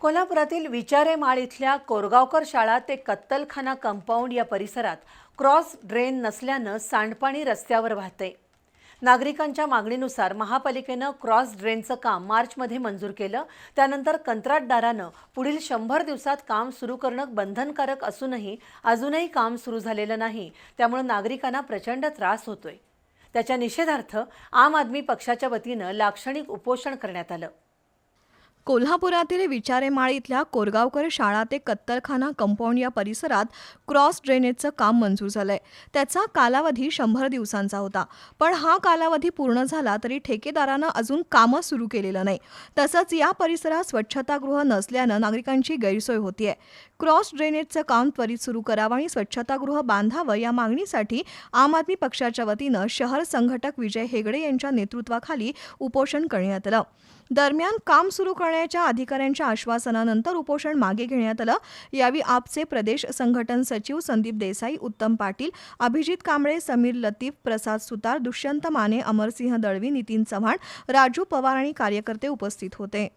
कोल्हापुरातील विचारे माळ इथल्या कोरगावकर शाळा ते कत्तलखाना कंपाऊंड या परिसरात क्रॉस ड्रेन नसल्यानं सांडपाणी रस्त्यावर वाहते. नागरिकांच्या मागणीनुसार महापालिकेनं क्रॉस ड्रेनचं काम मार्चमध्ये मंजूर केलं. त्यानंतर कंत्राटदारानं पुढील शंभर दिवसात काम सुरू करणं बंधनकारक असूनही अजूनही काम सुरू झालेलं नाही. त्यामुळे नागरिकांना प्रचंड त्रास होतोय. त्याच्या निषेधार्थ आम आदमी पक्षाच्या वतीनं लाक्षणिक उपोषण करण्यात आलं. कोल्हापुरातील विचारेमाळी इथल्या कोरगावकर शाळा ते कत्तलखाना कंपाऊंड या परिसरात क्रॉस ड्रेनेजचं काम मंजूर झालंय. त्याचा कालावधी शंभर दिवसांचा होता. पण हा कालावधी पूर्ण झाला तरी ठेकेदारानं अजून कामं सुरू केलेलं नाही. तसंच या परिसरात स्वच्छतागृह नसल्यानं नागरिकांची गैरसोय होतीये. क्रॉस ड्रेनेजचं काम त्वरित सुरू करावं आणि स्वच्छतागृह बांधावं या मागणीसाठी आम आदमी पक्षाच्या वतीनं शहर संघटक विजय हेगडे यांच्या नेतृत्वाखाली उपोषण करण्यात आलं. दरम्यान काम सुरू मंत्रालयाच्या अधिकाऱ्यांच्या आश्वासनानंतर उपोषण मागे घेण्यात आलं. यावेळी आपचे प्रदेश संघटन सचिव संदीप देसाई उत्तम पाटील अभिजित कांबळे समीर लतीफ प्रसाद सुतार दुष्यंत माने अमरसिंह दळवी नितीन चव्हाण राजू पवार आणि कार्यकर्ते उपस्थित होते.